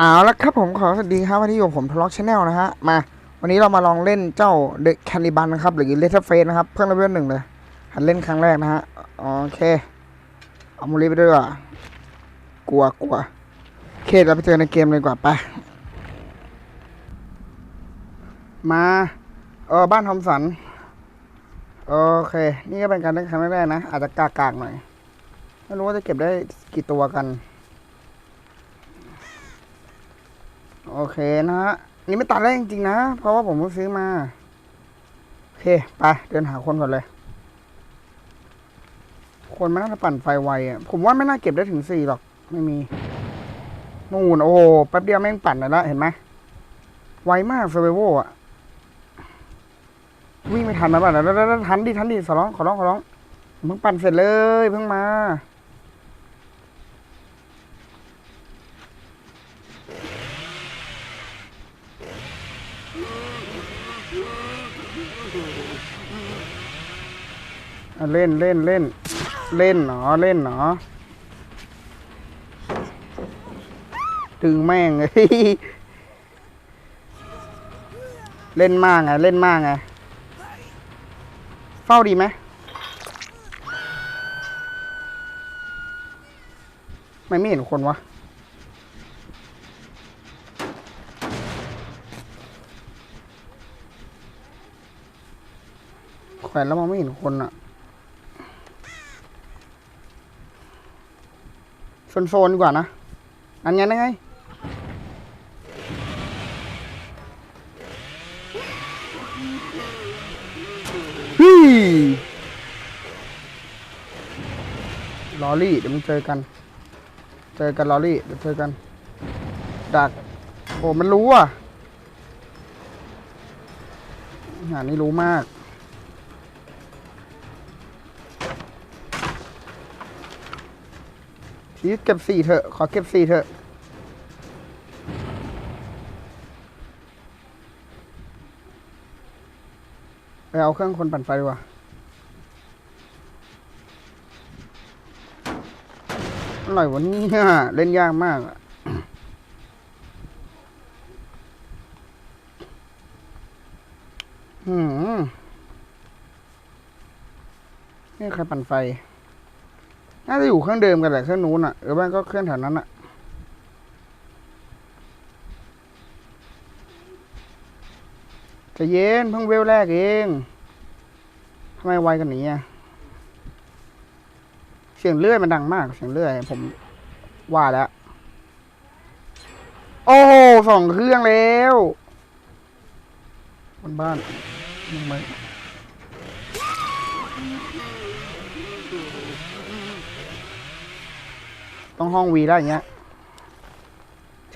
เอาละครับผมขอสวัสดีครับวันนี้อยู่ผมทล็อกชาแนลนะฮะมา วันนี้เรามาลองเล่นเจ้าเดอะแคนิบันนะครับหรือเลเทอร์เฟสนะครับเพิ่งเลเวลหนึ่งเลยหัดเล่นครั้งแรกนะฮะโอเคเอามูลีไปด้วยกว่ากลัวกลัวเคเราไปเจอในเกมเลยกว่าไปมาเออบ้านทอมสันโอเค นี่ก็เป็นการเล่นครั้งแรกนะอาจจะกากๆหน่อยไม่รู้ว่าจะเก็บได้กี่ตัวกัน โอเคนะฮะนี่ไม่ตัดได้จริงๆนะ เพราะว่าผมเพิ่งซื้อมา โอเค ไป เดินหาคนก่อนเลย คนไม่น่าจะปั่นไฟไวอะ ผมว่าไม่น่าเก็บได้ถึงสี่หรอก ไม่มี นู่น โอ้โหแป๊บเดียวแม่งปั่นเลยละเห็นไหม ไวมากเซเวโวอะ วิ่งไม่ทันนะป่ะแล้วแล้วแล้วทันดิทันดิขอร้องขอร้องขอร้องเพิ่งปั่นเสร็จเลย เพิ่งมา เล่นเล่นเล่นเล่นหนอเล่นหนอถึงแม่งเลยเล่นมากไงเล่นมากไงเฝ้าดีไหมไม่ไม่เห็นคนวะแขวนแล้วมองไม่เห็นคนอะ โซนๆดีกว่านะ อันงั้นยังไงฮี่ลอรี่ เดี๋ยวมึงเจอกัน เจอกันลอรี่ เดี๋ยวเจอกัน ดัก โอ้ มันรู้อะงานนี้รู้มาก ชีสเก็บสี่เถอะ ขอเก็บสี่เถอะ ไปเอาเครื่องคนปั่นไฟดีกว่าอร่อยวะเนี่ยเล่นยากมากอะหืมนี่ใครปั่นไฟ น่าจะอยู่เครื่องเดิมกันแหละเครื่องนู้นอะหรือไม่ก็เครื่องแถวนั้นอะจะเย็นเพิ่งเวลแรกเองทำไมไวกันนี้อะเสียงเลื่อยมันดังมาก เสียงเลื่อย ผมว่าแล้ว โอ้โหสองเครื่องแล้วบนบ้านยังไม่ ต้องห้องวีได้วอย่างเงี้ย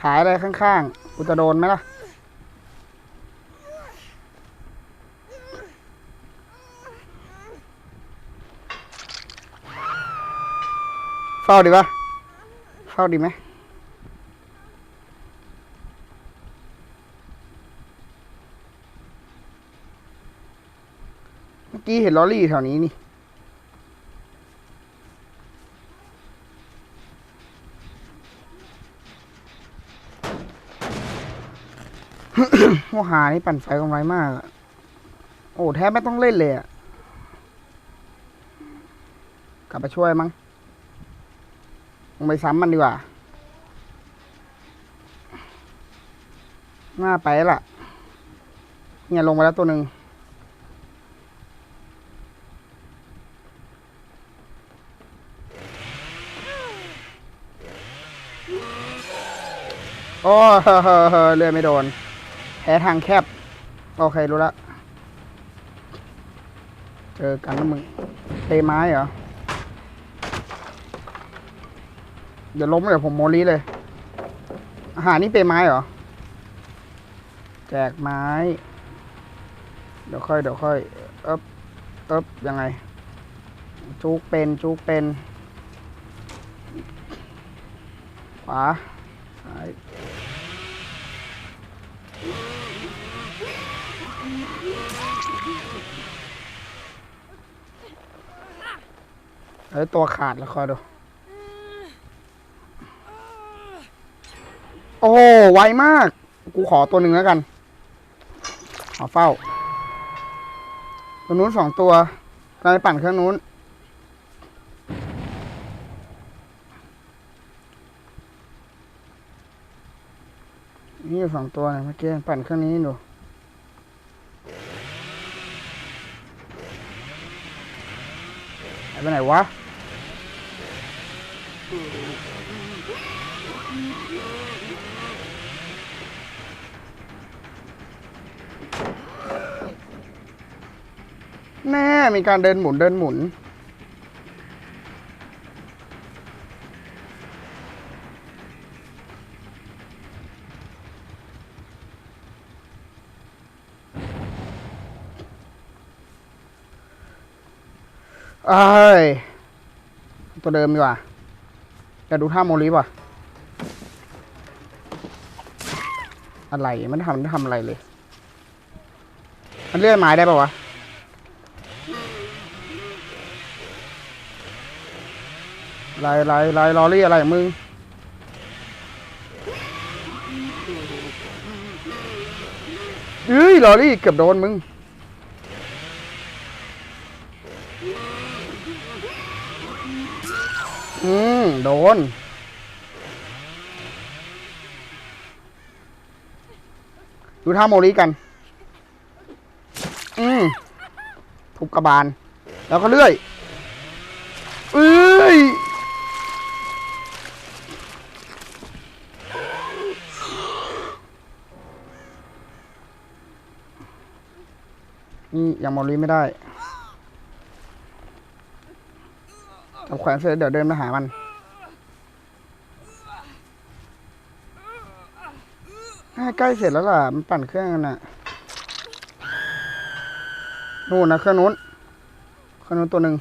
ฉายอะไรข้างๆกูจะโดนไหมล่ะ เฝ้าดีปะเฝ้าดีไหมเมื่อกี้เห็นลอรี่แถวนี้นี่ โมหานี่ปั่นไฟกันไวมาก โอ้แทบไม่ต้องเล่นเลยอะกลับไปช่วยมั้งลงไปซ้ำมันดีกว่าหน้าไปละเนี่ยลงไปแล้วตัวหนึ่งโอ้เฮ้อเฮ้อเฮ้อเลื่อยไม่โดน แพ้ทางแคบ โอเค รู้ละ เจอกันนะมึงเตไม้เหรอ เดี๋ยวล้มเดี๋ยวผมโมลีเลย อาหารนี่เปไม้เหรอ แจกไม้ เดี๋ยวค่อยเดี๋ยวค่อยเอ๊บเอ๊บยังไง จุกเป็นจุกเป็น ขวาซ้าย เฮ้ยตัวขาดแล้วคอยดู โอ้โหไวมาก กูขอตัวหนึ่งแล้วกัน ขอเฝ้า ตัวนู้นสองตัวกำลังไปปั่นเครื่องนู้น นี่อยู่สองตัวเนี่ยเมื่อกี้ปั่นเครื่องนี้อยู่หายไปไหนวะ แน่มีการเดินหมุนเดินหมุน เอ้ยตัวเดิมดีกว่า จะดูท่าโมลิป่ะ อะไรมันทำมันทำอะไรเลย มันเลื่อนไม้ได้ป่าวะไรไรไรลายลอรี่อะไรของมึงเฮ้ยลอรี่เกือบโดนมึง อืม โดน ดูท่าโมลิกัน อืมทุบกระบาล แล้วก็เลื่อยเอ้ยนี่ยังโมลิไม่ได้ แขวนเสร็จเดี๋ยวเดินมาหามันใกล้เสร็จแล้วล่ะ มันปั่นเครื่องนน่ะ นู่นนะเครื่องนู้น เครื่องนู้นตัวหนึ่ง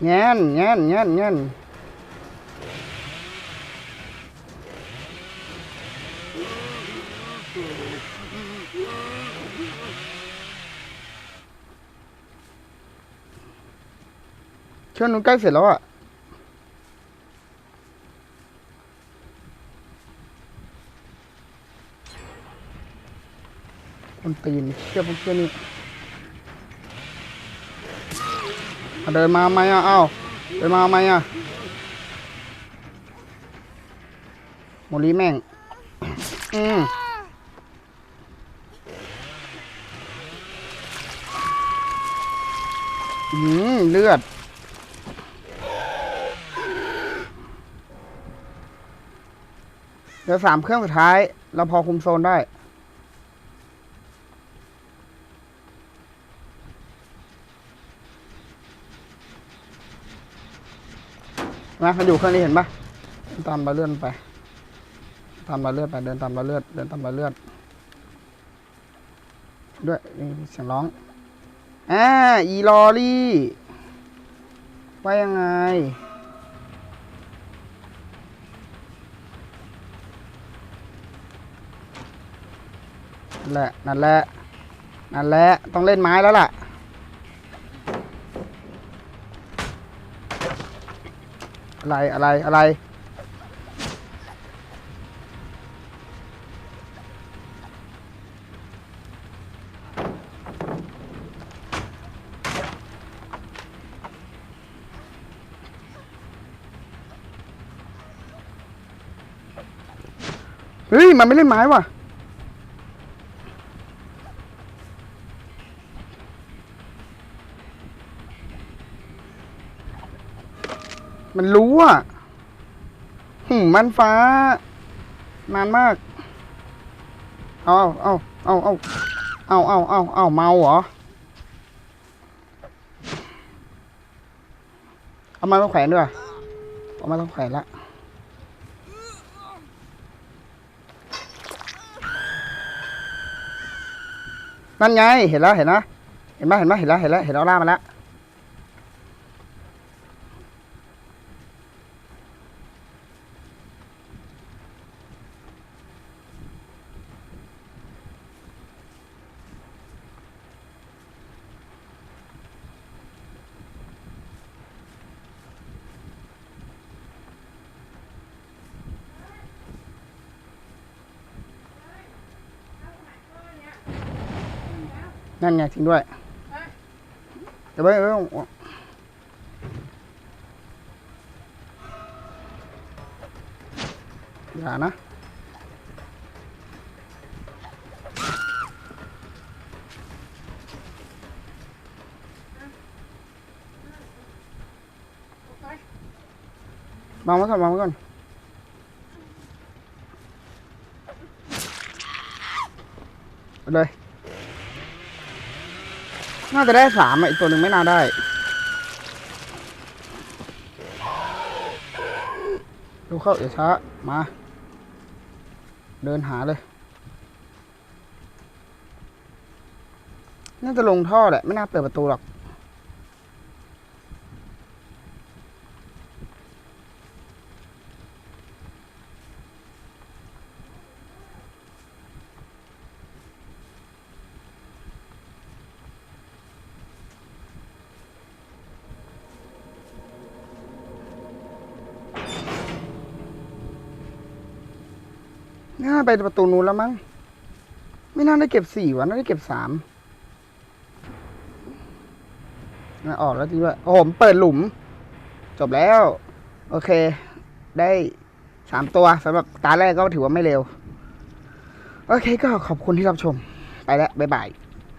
nhanh nhanh nhanh nhanh cho nó cái phải lo ạ. ครื่องนู้นใกล้เสร็จแล้วอะคนตีนเชื่อพวกเชื่อนี่เดินมาไหมอะเอ้าเดินมาไหมอะโมลีแม่ง อืมอืมเลือดเดี๋ยวสามเครื่องสุดท้าย เราพอคุมโซนได้ นะมันอยู่เครื่องนี้เห็นปะตามบาเลื่อนไป ตามบาเลื่อนไป เดินตามบาเลื่อนเดินตามบาเลื่อนด้วยเสียงร้องอ่าอีลอรี่ว่ายังไง นั่นแหละ นั่นแหละ นั่นแหละ ต้องเล่นไม้แล้วล่ะ อะไรอะไรอะไร เฮ้ย มันไม่เล่นไม้ว่ะ มันรู้อะหืมมันฟ้า นานมาก เอาเอาเอาเอาเอาเอาเอาเอาเมาเหรอ เอามาต้องแขวนด้วยเอามาต้องแขวนละนั่นไง เห็นแล้วเห็นนะ เห็นไหมเห็นไหมเห็นแล้วเห็นแล้วเห็นเอาล่ามาแล้ว นั่นไงจริงด้วยเดี๋ยวไปไปอย่านะมองไว้ก่อนมองไว้ก่อนเอาเลย น่าจะได้สามอีกตัวหนึ่งไม่น่าได้ ดูเข้าเดี๋ยวช้า มา เดินหาเลย น่าจะลงท่อแหละ ไม่น่าเปิดประตูหรอก น่าไปประตูนู้นแล้วมั้ง ไม่น่าได้เก็บสี่วะน่าได้เก็บสามน่าออกแล้วจริงด้วยโอ้โหผมเปิดหลุม จบแล้ว โอเค ได้สามตัวสำหรับตาแรกก็ถือว่าไม่เร็ว โอเคก็ขอบคุณที่รับชม ไปแล้ว บ๊ายบาย